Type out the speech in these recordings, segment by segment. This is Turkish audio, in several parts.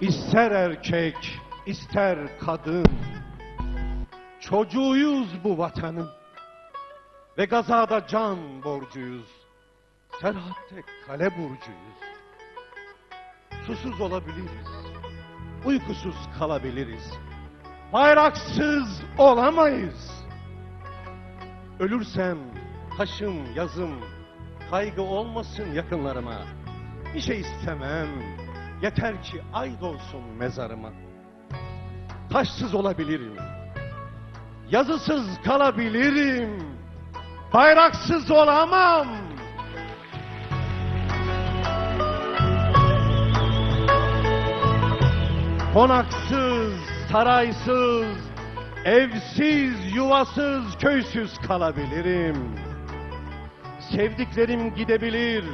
İster erkek, ister kadın. Çocuğuyuz bu vatanın. Ve gazada can borcuyuz. Serahatte kale burcuyuz. Susuz olabiliriz. Uykusuz kalabiliriz. Bayraksız olamayız. Ölürsem taşım yazım kaygı olmasın yakınlarıma. Bir şey istemem. Yeter ki ay dolsun mezarıma. Taşsız olabilirim. Yazısız kalabilirim. Bayraksız olamam. Konaksız, saraysız, evsiz, yuvasız, köysüz kalabilirim. Sevdiklerim gidebilir,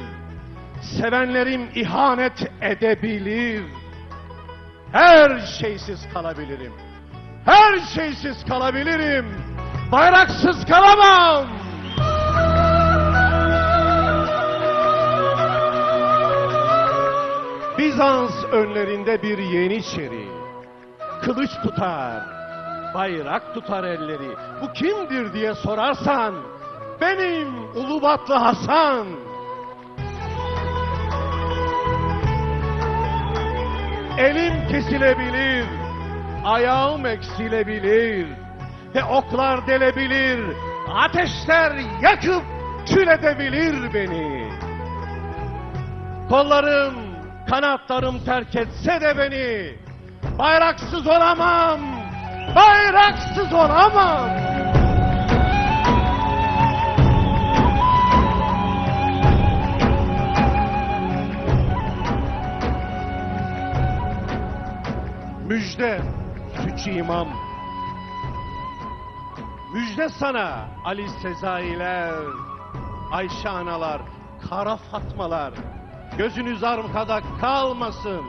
sevenlerim ihanet edebilir. Her şeysiz kalabilirim. Her şeysiz kalabilirim. Bayraksız kalamam. Bizans önlerinde bir yeniçeri. Kılıç tutar, bayrak tutar elleri. Bu kimdir diye sorarsan, benim Ulubatlı Hasan. Elim kesilebilir, ayağım eksilebilir ve oklar delebilir, ateşler yakıp kül edebilir beni. Kollarım, kanatlarım terk etse de beni, bayraksız olamam, bayraksız olamam. Müjde Sütçü İmam. Müjde sana Ali Sezailer, Ayşe analar, Kara Fatmalar. Gözünüz arkada kalmasın.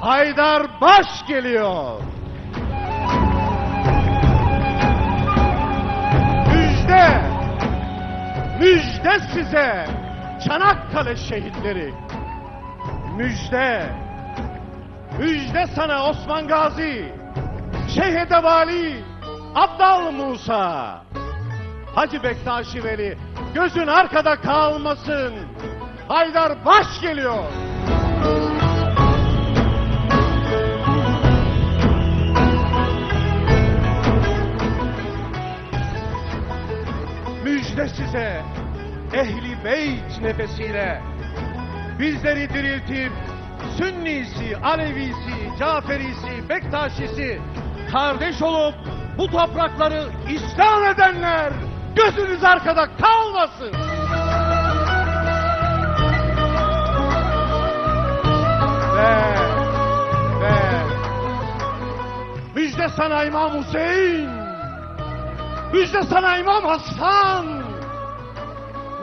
Haydar Baş geliyor. Müjde, müjde size Çanakkale şehitleri. Müjde, Müjde sana Osman Gazi, Şeyh Vali, Abdal Musa, Hacı Bektaşi Veli, gözün arkada kalmasın. Haydar Baş geliyor. Müjde size ehli beyt nefesiyle bizleri diriltip Sünnisi, Alevisi, Caferisi, Bektaşisi kardeş olup bu toprakları İslam edenler gözünüz arkada kalmasın. Ve, ve. Müjde sana İmam Hüseyin, müjde sana İmam Hasan,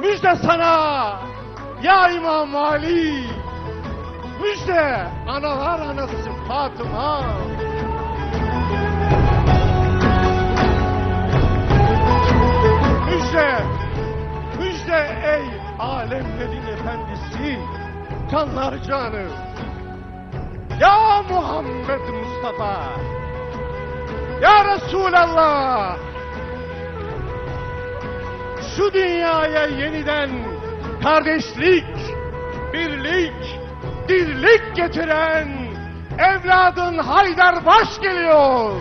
müjde sana ya İmam Ali, Müjde analar anası Fatıma. Müjde, müjde ey alemlerin efendisi, canlar canı. Ya Muhammed Mustafa, Ya Resulallah, şu dünyaya yeniden kardeşlik, birlik, dirlik getiren evladın Haydar Baş geliyor.